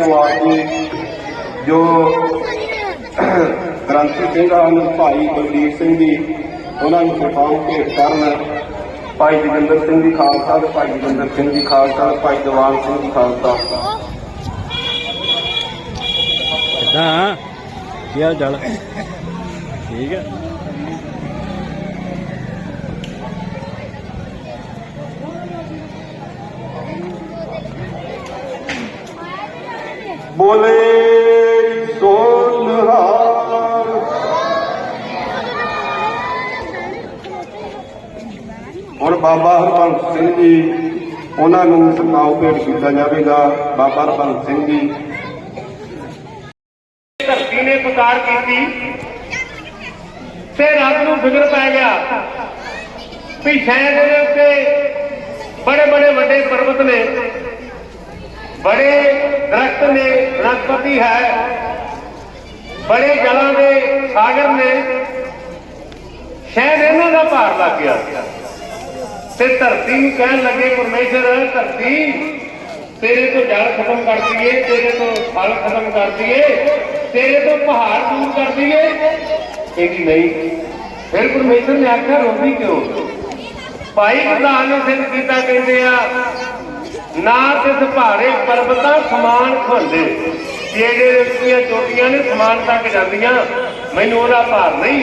ਬੇਨਤੀ ਹੈ ਕਿ ਜੋ ਗ੍ਰੰਥੀ ਸਿੰਘ ਹਨ, ਭਾਈ ਬਲਦੀਪ ਸਿੰਘ ਜੀ, ਉਹਨਾਂ ਨੂੰ ਸਿਖਾਉ ਭੇਟ ਕਰਨ। ਭਾਈ ਜਗਿੰਦਰ ਸਿੰਘ ਜੀ ਖਾਲਸਾ ਤੇ ਭਾਈ ਜਗਿੰਦਰ ਸਿੰਘ ਜੀ ਖਾਲਸਾ ਭਾਈ ਦੀਵਾਨ ਸਿੰਘ ਜੀ ਖਾਲਸਾ। ਕਿੱਦਾਂ, ਕੀ ਹਾਲ ਚਾਲ? ਠੀਕ ਹੈ। ਬੋਲੇ ਸੋਨਹਾਰ ਹੁਣ ਬਾਬਾ ਹਰਬੰਸ ਸਿੰਘ ਜੀ, ਉਹਨਾਂ ਨੂੰ ਸਨਮਾਨ ਭੇਟ ਕੀਤਾ ਜਾਵੇਗਾ। ਬਾਬਾ ਹਰਬੰਸ ਸਿੰਘ ਜੀ। ਧਰਤੀ ਨੇ ਪੁਕਾਰ ਕੀਤੀ, ਤੇ ਰੱਬ ਨੂੰ ਫਿਕਰ ਪੈ ਗਿਆ ਵੀ ਸ਼ਾਇਦ ਇਹਦੇ ਉੱਤੇ ਬੜੇ ਬੜੇ ਵੱਡੇ ਪਰਬਤ ਨੇ। ਬੜੇ ਦਰਖਤ ਨੇ ਬਨਸਪਤੀ ਹੈ। ਬੜੇ ਜਲਾਂ ਦੇ ਸਾਗਰ ਨੇ। ਸ਼ਾਇਦ ਇਹਨਾਂ ਦਾ ਭਾਰ ਲੱਗ ਗਿਆ। ਤੇ ਧਰਤੀ ਨੂੰ ਕਹਿਣ ਲੱਗੇ, ਪਰਮੇਸ਼ਰ, ਧਰਤੀ ਤੇਰੇ ਤੋਂ ਜਲ ਖਤਮ ਕਰ ਦਈਏ, ਤੇਰੇ ਤੋਂ ਫਲ ਖਤਮ ਕਰ ਦਈਏ, ਤੇਰੇ ਤੋਂ ਪਹਾੜ ਦੂਰ ਕਰ ਦਈਏ। ਇਹ ਕੀ ਨਹੀਂ? ਫਿਰ ਪਰਮੇਸ਼ਰ ਨੇ ਆਖਿਆ, ਰੋਂਦੀ ਕਿਉਂ? ਭਾਈ ਗੁਰਦਾਨ ਸਿੰਘ ਕੀਤਾ ਕਹਿੰਦੇ ਆ ਨਾ ਤਿਸ ਭਾਰੇ ਪਰਬਤਾਂ ਸਮਾਨ ਖੁੰਦੇ। ਜਿਹੜੇ ਰੁੱਖੀਆਂ ਚੋਟੀਆਂ ਨੇ ਸਮਾਨ ਤੱਕ ਜਾਂਦੀਆਂ। ਮੈਨੂੰ ਉਹਦਾ ਭਾਰ ਨਹੀਂ।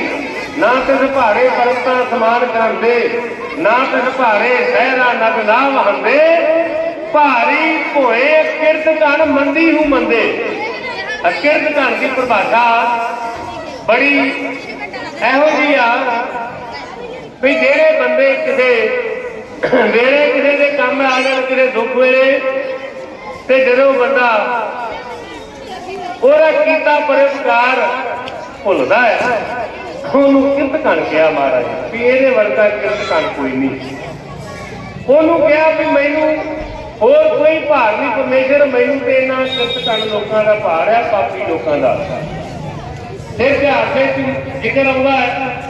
ਨਾ ਤਿਸ ਭਾਰੇ ਪਰਬਤਾਂ ਸਮਾਨ ਕਰਦੇ ਨਾ ਤਿਸ ਭਾਰੇ ਸਹਿਰਾ ਨਗ ਨਾ ਵਹੰਦੇ। ਭਾਰੀ ਭੋਏ ਕਿਰਤ ਕਣ ਮੰਦੀ ਹੂੰ ਮੰਦੇ। ਅ ਕਿਰਤ ਕਣ ਦੀ ਪਰਿਭਾਸ਼ਾ ਬੜੀ ਇਹੋ ਜਿਹੀ ਆ ਵੀ ਜਿਹੜੇ ਬੰਦੇ ਕਿਸੇ ਵੇਲੇ ਕਿਸੇ ਦੇ ਕੰਮ ਆ ਜਾਣ ਕਿਸੇ ਦੁੱਖ ਵੇਲੇ। ਤੇ ਜਦੋਂ ਬੰਦਾ ਉਹਦਾ ਕੀਤਾ ਪਰਉਪਕਾਰ ਭੁੱਲਦਾ ਹੈ, ਉਹਨੂੰ ਕਿਰਤ ਕਣ ਕਿਹਾ ਮਹਾਰਾਜ, ਵੀ ਇਹਦੇ ਵਰਗਾ ਕਿਰਤ ਕਣ ਕੋਈ ਨਹੀਂ। ਉਹਨੂੰ ਕਿਹਾ ਵੀ ਮੈਨੂੰ ਹੋਰ ਕੋਈ ਭਾਰ ਨਹੀਂ, ਪਰਮੇਸ਼ਰ ਮੈਨੂੰ ਤੇ ਇਹਨਾਂ ਕਿਰਤ ਕਣ ਲੋਕਾਂ ਦਾ ਭਾਰ ਹੈ, ਪਾਪੀ ਲੋਕਾਂ ਦਾ। ਫਿਰ ਇਤਿਹਾਸ ਵਿੱਚ ਜ਼ਿਕਰ ਆਉਂਦਾ ਹੈ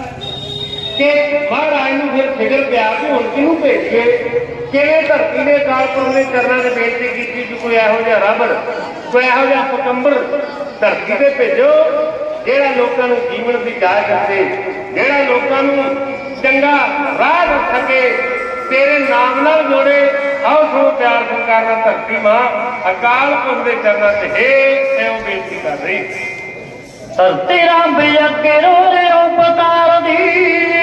ਕਿ ਮਹਾਰਾਜ ਨੂੰ ਫਿਰ ਫਿਕਰ ਪਿਆ ਕਿ ਹੁਣ ਕਿਹਨੂੰ ਭੇਜੀਏ? ਕਿਵੇਂ ਧਰਤੀ ਦੇ ਕਾਲਪੁਰ ਦੇ ਚਰਨਾਂ ਦੇ ਬੇਨਤੀ ਕੀਤੀ ਕਿ ਕੋਈ ਇਹੋ ਜਿਹਾ ਰੱਬ, ਕੋਈ ਇਹੋ ਜਿਹਾ ਪਕੰਬਰ ਧਰਤੀ ਤੇ ਭੇਜੋ, ਜਿਹੜਾ ਲੋਕਾਂ ਨੂੰ ਜੀਵਨ ਦੀ ਜਾਚ ਦੇ ਜਿਹੜਾ ਲੋਕਾਂ ਨੂੰ ਚੰਗਾ ਰਾਹ ਦੱਸ ਸਕੇ, ਤੇਰੇ ਨਾਮ ਨਾਲ ਜੋੜੇ, ਆਓ ਸੋ ਪਿਆਰ ਸਤਿਕਾਰ ਧਰਤੀ ਮਾਂ, ਅਕਾਲ ਪੁਰਖ ਦੇ ਚਰਨਾਂ ਤੇ ਹੈ ਐਉਂ ਬੇਨਤੀ ਕਰ ਰਹੀ। ਧਰਤੀ ਰੰਬ ਅੱਗੇ ਰੋ ਰੇ ਉਪਕਾਰ ਦੀ।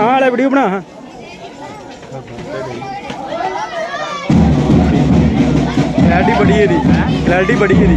ਬਣਾ ਵਾਲਾ ਵੀਡੀਓ ਬਣਾ ਕਲੈਰਿਟੀ ਬੜੀ ਇਹਦੀ ਕਲੈਰਿਟੀ ਬੜੀ ਇਹਦੀ।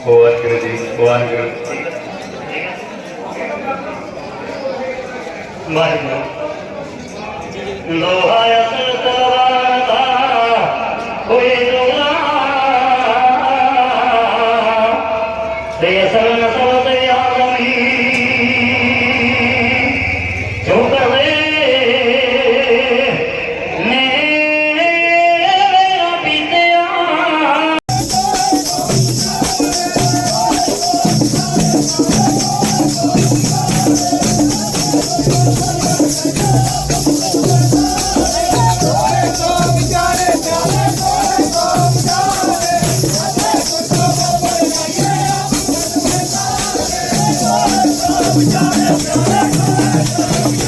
ਵਾਹਿਗੁਰੂ ਜੀ ਵਾਹਿਗੁਰੂ ਮਾਈ ਲੋਹਾਇਆ we got it.